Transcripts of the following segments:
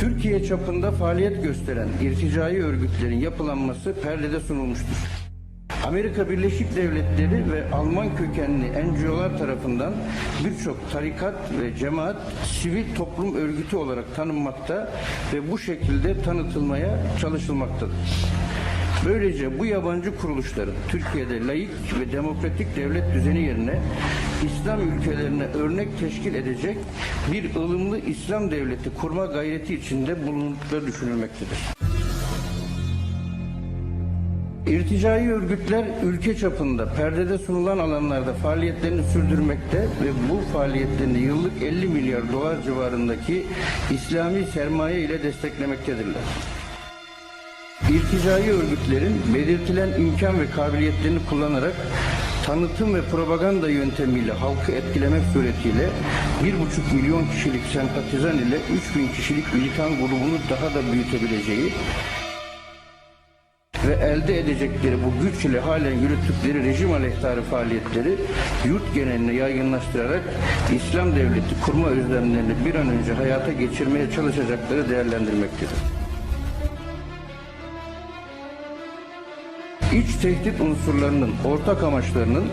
Türkiye çapında faaliyet gösteren irticai örgütlerin yapılanması perdede sunulmuştur. Amerika Birleşik Devletleri ve Alman kökenli NGO'lar tarafından birçok tarikat ve cemaat sivil toplum örgütü olarak tanınmakta ve bu şekilde tanıtılmaya çalışılmaktadır. Böylece bu yabancı kuruluşların Türkiye'de laik ve demokratik devlet düzeni yerine İslam ülkelerine örnek teşkil edecek bir ılımlı İslam devleti kurma gayreti içinde bulundukları düşünülmektedir. İrticai örgütler ülke çapında perdede sunulan alanlarda faaliyetlerini sürdürmekte ve bu faaliyetlerini yıllık 50 milyar dolar civarındaki İslami sermaye ile desteklemektedirler. İrticai örgütlerin belirtilen imkan ve kabiliyetlerini kullanarak tanıtım ve propaganda yöntemiyle halkı etkilemek suretiyle 1,5 milyon kişilik sempatizan ile 3000 kişilik militan grubunu daha da büyütebileceği ve elde edecekleri bu güç ile halen yürüttükleri rejim aleyhtarı faaliyetleri yurt geneline yaygınlaştırarak İslam devleti kurma özlemlerini bir an önce hayata geçirmeye çalışacakları değerlendirmektedir. İç tehdit unsurlarının ortak amaçlarının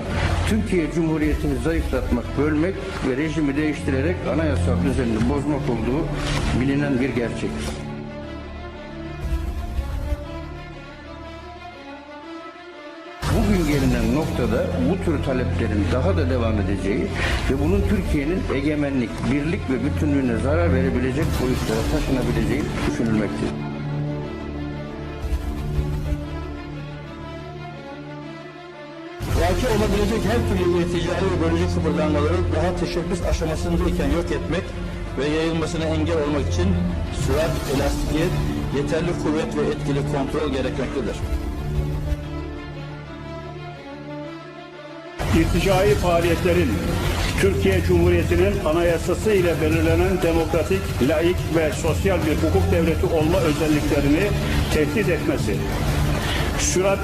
Türkiye Cumhuriyeti'ni zayıflatmak, bölmek ve rejimi değiştirerek anayasal düzenini bozmak olduğu bilinen bir gerçektir. Bugün gelinen noktada bu tür taleplerin daha da devam edeceği ve bunun Türkiye'nin egemenlik, birlik ve bütünlüğüne zarar verebilecek boyutlara taşınabileceği düşünülmektedir. Vaki olabilecek her türlü irticai ve bölücü kıpırdanmaları daha teşebbüs aşamasındayken yok etmek ve yayılmasına engel olmak için sürat, elastikiyet, yeterli kuvvet ve etkili kontrol gerekmektedir. İrticai faaliyetlerin Türkiye Cumhuriyeti'nin anayasası ile belirlenen demokratik, laik ve sosyal bir hukuk devleti olma özelliklerini tehdit etmesi, sürat